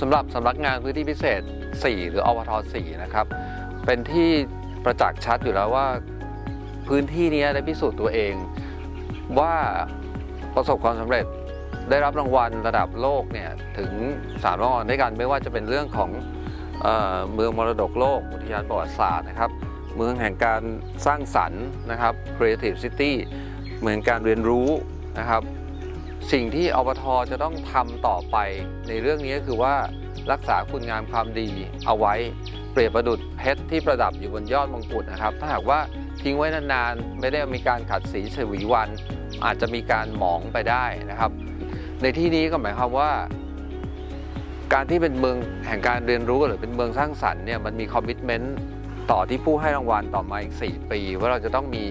สำหรับสำนักงานพื้นที่พิเศษ 4 หรืออวท4นะครับเป็นที่ประจักษ์ชัดอยู่แล้วว่าพื้นที่นี้ได้พิสูจน์ตัวเองว่าประสบความสำเร็จได้รับรางวัลระดับโลกเนี่ยถึง3รางวัลด้วยกันไม่ว่าจะเป็นเรื่องของเออเมืองมรดกโลกอุทยานประวัติศาสตร์นะครับ เมืองแห่งการสร้างสรรค์นะครับ Creative City เมืองการเรียนรู้นะครับ สิ่งที่อบทจะต้องทำต่อไป ในเรื่องนี้ก็คือว่ารักษาคุณงามความดีเอาไว้ เปรียบประดุจเพชรที่ประดับอยู่บนยอดมงกุฎนะครับ ถ้าหากว่าทิ้งไว้นานๆ ไม่ได้มีการขัดสีฉวีวัน อาจจะมีการหมองไปได้นะครับ ในที่นี้ก็หมายความว่า การที่เป็นเมืองแห่งการเรียนรู้หรือเป็นเมืองสร้างสรรค์เนี่ยมันมีคอมมิชเมนต์ต่อที่ผู้ให้รางวัลต่อมาอีก 4 ปี ว่าเราจะต้องมี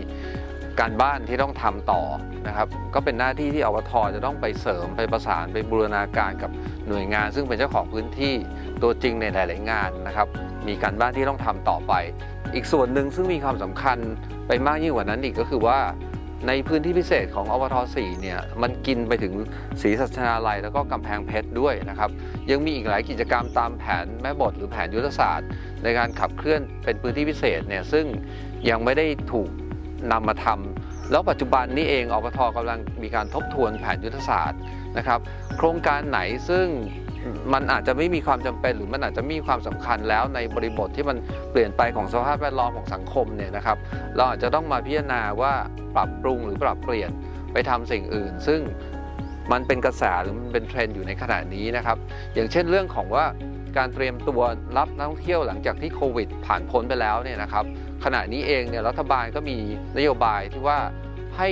การบ้านที่ต้องทำต่อนะครับ ก็เป็นหน้าที่ที่อวทจะต้องไปเสริมไปประสานไปบูรณาการกับหน่วยงาน ซึ่งเป็นเจ้าของพื้นที่ตัวจริงในหลาย ๆ งานนะครับ มีการบ้านที่ต้องทำต่อไป อีกส่วนหนึ่งซึ่งมีความสำคัญไปมากยิ่งกว่านั้นอีกก็คือว่าในพื้นที่พิเศษของอวท4เนี่ยมันกินไปถึงศรีสัชนาลัยแล้วก็กำแพงเพชรด้วยนะครับ ยังมีอีกหลายกิจกรรมตามแผนแม่บทหรือแผนยุทธศาสตร์ ในการขับเคลื่อนเป็นพื้นที่พิเศษเนี่ยซึ่งยังไม่ได้ถูก นำมาทำแล้วปัจจุบันนี้เองอปทกำลังมีการทบทวนแผนยุทธศาสตร์นะครับ โครงการไหนซึ่งมันอาจจะไม่มีความจำเป็นหรือมันอาจจะมีความสำคัญแล้วในบริบทที่มันเปลี่ยนไปของสภาพแวดล้อมของสังคมเนี่ยนะครับ เราอาจจะต้องมาพิจารณาว่าปรับปรุงหรือปรับเปลี่ยนไปทำสิ่งอื่น ซึ่งมันเป็นกระแสหรือมันเป็นเทรนด์อยู่ในขณะนี้นะครับ อย่างเช่นเรื่องของว่าการเตรียมตัวรับนักท่องเที่ยวหลังจากที่โควิดผ่านพ้นไปแล้วเนี่ยนะครับ ขณะนี้เองเนี่ยรัฐบาลก็มีนโยบายที่ว่าให้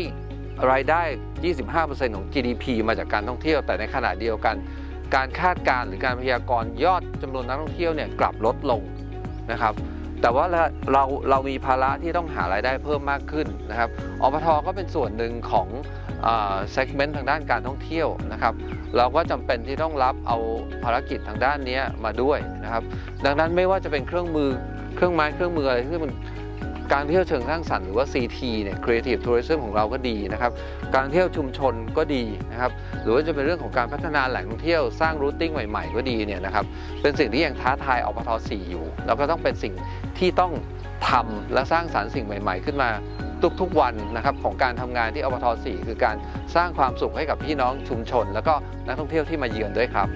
รายได้ 25%ของ GDP มาจากการท่องเที่ยว แต่ในขณะเดียวกัน การคาดการณ์หรือการพยากรณ์ยอดจำนวนนักท่องเที่ยวเนี่ยกลับลดลงนะครับแต่ว่าเราเรามีภาระที่ต้องหารายได้เพิ่มมากขึ้นนะครับอปทก็เป็นส่วนหนึ่งของเซกเมนต์ทางด้านการท่องเที่ยวนะครับ เราก็จำเป็นที่ต้องรับเอาภารกิจทางด้านนี้มาด้วยนะครับ ดังนั้นไม่ว่าจะเป็นเครื่องมือเครื่องไม้เครื่องมืออะไรที่มัน การเที่ยวเชิงสร้างสรรค์หรือว่า CT เนี่ย Creative Tourism ของเราก็ดีนะครับ การเที่ยวชุมชนก็ดีนะครับ หรือว่าจะเป็นเรื่องของการพัฒนาแหล่งท่องเที่ยวสร้างรูทติ้งใหม่ๆ ก็ดีเนี่ยนะครับ เป็นสิ่งที่ยังท้าทายอปท4อยู่ แล้วก็ต้องเป็นสิ่งที่ต้องทำและสร้างสรรค์สิ่งใหม่ ๆ ขึ้นมาทุกๆวันนะครับของการทำงานที่อปท4คือการสร้างความสุขให้กับพี่น้องชุมชน แล้วก็นักท่องเที่ยวที่มาเยือนด้วยครับ